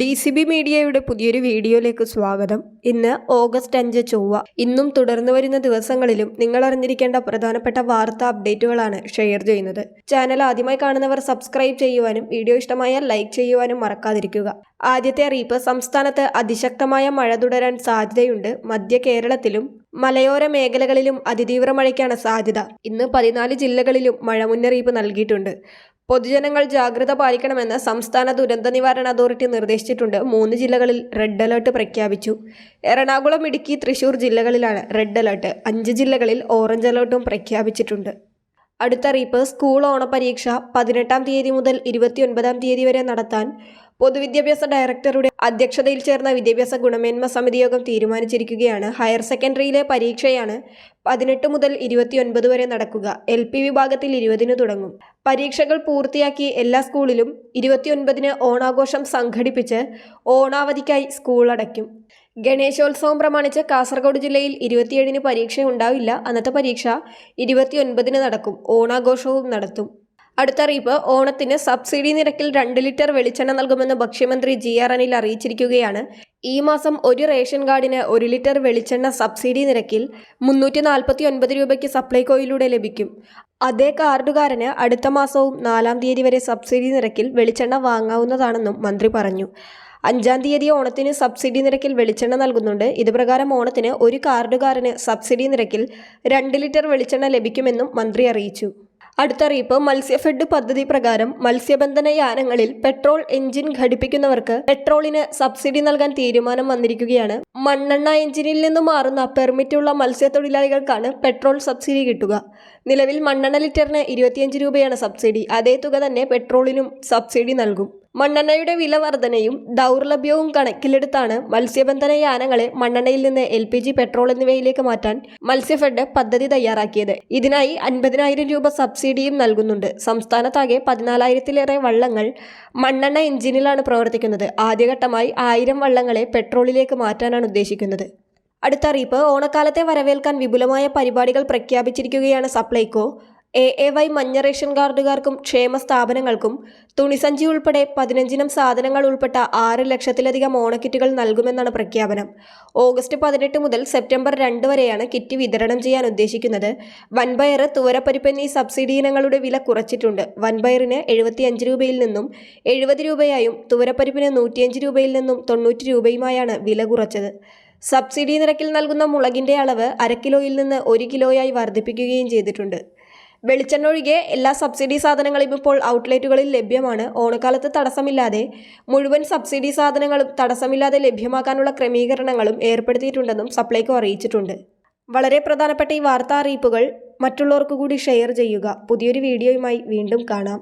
D C B മീഡിയയുടെ പുതിയൊരു വീഡിയോയിലേക്ക് സ്വാഗതം. ഇന്ന് ഓഗസ്റ്റ് അഞ്ച് ചൊവ്വ. ഇന്നും തുടർന്നു വരുന്ന ദിവസങ്ങളിലും നിങ്ങൾ അറിഞ്ഞിരിക്കേണ്ട പ്രധാനപ്പെട്ട വാർത്താ അപ്ഡേറ്റുകളാണ് ഷെയർ ചെയ്യുന്നത്. ചാനൽ ആദ്യമായി കാണുന്നവർ സബ്സ്ക്രൈബ് ചെയ്യുവാനും വീഡിയോ ഇഷ്ടമായാൽ ലൈക്ക് ചെയ്യുവാനും മറക്കാതിരിക്കുക. ആദ്യത്തെ അറിയിപ്പ് സംസ്ഥാനത്ത് അതിശക്തമായ മഴ തുടരാൻ സാധ്യതയുണ്ട്. മധ്യ കേരളത്തിലും മലയോര മേഖലകളിലും അതിതീവ്ര മഴയ്ക്കാണ് സാധ്യത. ഇന്ന് പതിനാല് ജില്ലകളിലും മഴ മുന്നറിയിപ്പ് നൽകിയിട്ടുണ്ട്. പൊതുജനങ്ങൾ ജാഗ്രത പാലിക്കണമെന്ന് സംസ്ഥാന ദുരന്ത നിവാരണ അതോറിറ്റി നിർദ്ദേശിച്ചിട്ടുണ്ട്. മൂന്ന് ജില്ലകളിൽ റെഡ് അലർട്ട് പ്രഖ്യാപിച്ചു. എറണാകുളം ഇടുക്കി തൃശൂർ ജില്ലകളിലാണ് റെഡ് അലർട്ട്. അഞ്ച് ജില്ലകളിൽ ഓറഞ്ച് അലർട്ടും പ്രഖ്യാപിച്ചിട്ടുണ്ട്. അടുത്തറിയിപ്പ് സ്കൂൾ ഓണപരീക്ഷ പതിനെട്ടാം തീയതി മുതൽ ഇരുപത്തിയൊൻപതാം തീയതി വരെ നടത്താൻ പൊതുവിദ്യാഭ്യാസ ഡയറക്ടറുടെ അധ്യക്ഷതയിൽ ചേർന്ന വിദ്യാഭ്യാസ ഗുണമേന്മ സമിതി യോഗം തീരുമാനിച്ചിരിക്കുകയാണ്. ഹയർ സെക്കൻഡറിയിലെ പരീക്ഷയാണ് പതിനെട്ട് മുതൽ ഇരുപത്തിയൊൻപത് വരെ നടക്കുക. എൽ പി വിഭാഗത്തിൽ ഇരുപതിന് തുടങ്ങും. പരീക്ഷകൾ പൂർത്തിയാക്കി എല്ലാ സ്കൂളിലും ഇരുപത്തിയൊൻപതിന് ഓണാഘോഷം സംഘടിപ്പിച്ച് ഓണാവധിക്കായി സ്കൂൾ അടയ്ക്കും. ഗണേശോത്സവം പ്രമാണിച്ച് കാസർഗോഡ് ജില്ലയിൽ ഇരുപത്തിയേഴിന് പരീക്ഷ ഉണ്ടാവില്ല അന്നത്തെ പരീക്ഷ ഇരുപത്തിയൊൻപതിന് നടക്കും. ഓണാഘോഷവും നടത്തും. അടുത്ത അറിയിപ്പ് ഓണത്തിന് സബ്സിഡി നിരക്കിൽ രണ്ട് ലിറ്റർ വെളിച്ചെണ്ണ നൽകുമെന്ന് ഭക്ഷ്യമന്ത്രി ജി ആർ അനിൽ അറിയിച്ചിരിക്കുകയാണ്. ഈ മാസം ഒരു റേഷൻ കാർഡിന് ഒരു ലിറ്റർ വെളിച്ചെണ്ണ സബ്സിഡി നിരക്കിൽ മുന്നൂറ്റി നാൽപ്പത്തി ഒൻപത് രൂപയ്ക്ക് സപ്ലൈകോയിലൂടെ ലഭിക്കും. അതേ കാർഡുകാരന് അടുത്ത മാസവും നാലാം തീയതി വരെ സബ്സിഡി നിരക്കിൽ വെളിച്ചെണ്ണ വാങ്ങാവുന്നതാണെന്നും മന്ത്രി പറഞ്ഞു. അഞ്ചാം തീയതി ഓണത്തിന് സബ്സിഡി നിരക്കിൽ വെളിച്ചെണ്ണ നൽകുന്നുണ്ട്. ഇതുപ്രകാരം ഓണത്തിന് ഒരു കാർഡുകാരന് സബ്സിഡി നിരക്കിൽ രണ്ട് ലിറ്റർ വെളിച്ചെണ്ണ ലഭിക്കുമെന്നും മന്ത്രി അറിയിച്ചു. അടുത്ത അറിയിപ്പ് മത്സ്യഫെഡ് പദ്ധതി പ്രകാരം മത്സ്യബന്ധന യാനങ്ങളിൽ പെട്രോൾ എഞ്ചിൻ ഘടിപ്പിക്കുന്നവർക്ക് പെട്രോളിന് സബ്സിഡി നൽകാൻ തീരുമാനം വന്നിരിക്കുകയാണ്. മണ്ണെണ്ണ എഞ്ചിനിൽ നിന്ന് മാറുന്ന പെർമിറ്റുള്ള മത്സ്യത്തൊഴിലാളികൾക്കാണ് പെട്രോൾ സബ്സിഡി കിട്ടുക. നിലവിൽ മണ്ണെണ്ണ ലിറ്ററിന് ഇരുപത്തിയഞ്ച് രൂപയാണ് സബ്സിഡി. അതേ തുക തന്നെ പെട്രോളിനും സബ്സിഡി നൽകും. മണ്ണെണ്ണയുടെ വില വർധനയും ദൗർലഭ്യവും കണക്കിലെടുത്താണ് മത്സ്യബന്ധന യാനങ്ങളെ മണ്ണെണ്ണയിൽ നിന്ന് എൽ പി ജി പെട്രോൾ എന്നിവയിലേക്ക് മാറ്റാൻ മത്സ്യഫെഡ് പദ്ധതി തയ്യാറാക്കിയത്. ഇതിനായി അൻപതിനായിരം രൂപ സബ്സിഡിയും നൽകുന്നുണ്ട്. സംസ്ഥാനത്താകെ പതിനാലായിരത്തിലേറെ വള്ളങ്ങൾ മണ്ണെണ്ണ എഞ്ചിനിലാണ് പ്രവർത്തിക്കുന്നത്. ആദ്യഘട്ടമായി ആയിരം വള്ളങ്ങളെ പെട്രോളിലേക്ക് മാറ്റാനാണ് ഉദ്ദേശിക്കുന്നത്. അടുത്ത അറിയിപ്പ് ഓണക്കാലത്തെ വരവേൽക്കാൻ വിപുലമായ പരിപാടികൾ പ്രഖ്യാപിച്ചിരിക്കുകയാണ് സപ്ലൈകോ. എ എ വൈ മഞ്ഞ റേഷൻ കാർഡുകാർക്കും ക്ഷേമ സ്ഥാപനങ്ങൾക്കും തുണിസഞ്ചി ഉൾപ്പെടെ പതിനഞ്ചിനം സാധനങ്ങൾ ഉൾപ്പെട്ട ആറ് ലക്ഷത്തിലധികം ഓണക്കിറ്റുകൾ നൽകുമെന്നാണ് പ്രഖ്യാപനം. ഓഗസ്റ്റ് പതിനെട്ട് മുതൽ സെപ്റ്റംബർ രണ്ട് വരെയാണ് കിറ്റ് വിതരണം ചെയ്യാൻ ഉദ്ദേശിക്കുന്നത്. വൻപയർ തുവരപ്പരിപ്പ് എന്നീ സബ്സിഡി ഇനങ്ങളുടെ വില കുറച്ചിട്ടുണ്ട്. വൻപയറിന് എഴുപത്തിയഞ്ച് രൂപയിൽ നിന്നും എഴുപത് രൂപയായും തുവരപ്പരിപ്പിന് നൂറ്റിയഞ്ച് രൂപയിൽ നിന്നും തൊണ്ണൂറ്റി രൂപയുമായാണ് വില കുറച്ചത്. സബ്സിഡി നിരക്കിൽ നൽകുന്ന മുളകിന്റെ അളവ് അര കിലോയിൽ നിന്ന് ഒരു കിലോയായി വർദ്ധിപ്പിക്കുകയും ചെയ്തിട്ടുണ്ട്. വെളിച്ചെണ്ണ ഒഴികെ എല്ലാ സബ്സിഡി സാധനങ്ങളും ഇപ്പോൾ ഔട്ട്ലെറ്റുകളിൽ ലഭ്യമാണ്. ഓണക്കാലത്ത് തടസ്സമില്ലാതെ മുഴുവൻ സബ്സിഡി സാധനങ്ങളും തടസ്സമില്ലാതെ ലഭ്യമാക്കാനുള്ള ക്രമീകരണങ്ങളും ഏർപ്പെടുത്തിയിട്ടുണ്ടെന്നും സപ്ലൈകോ അറിയിച്ചിട്ടുണ്ട്. വളരെ പ്രധാനപ്പെട്ട ഈ വാർത്താ അറിയിപ്പുകൾ മറ്റുള്ളവർക്ക് കൂടി ഷെയർ ചെയ്യുക. പുതിയൊരു വീഡിയോയുമായി വീണ്ടും കാണാം.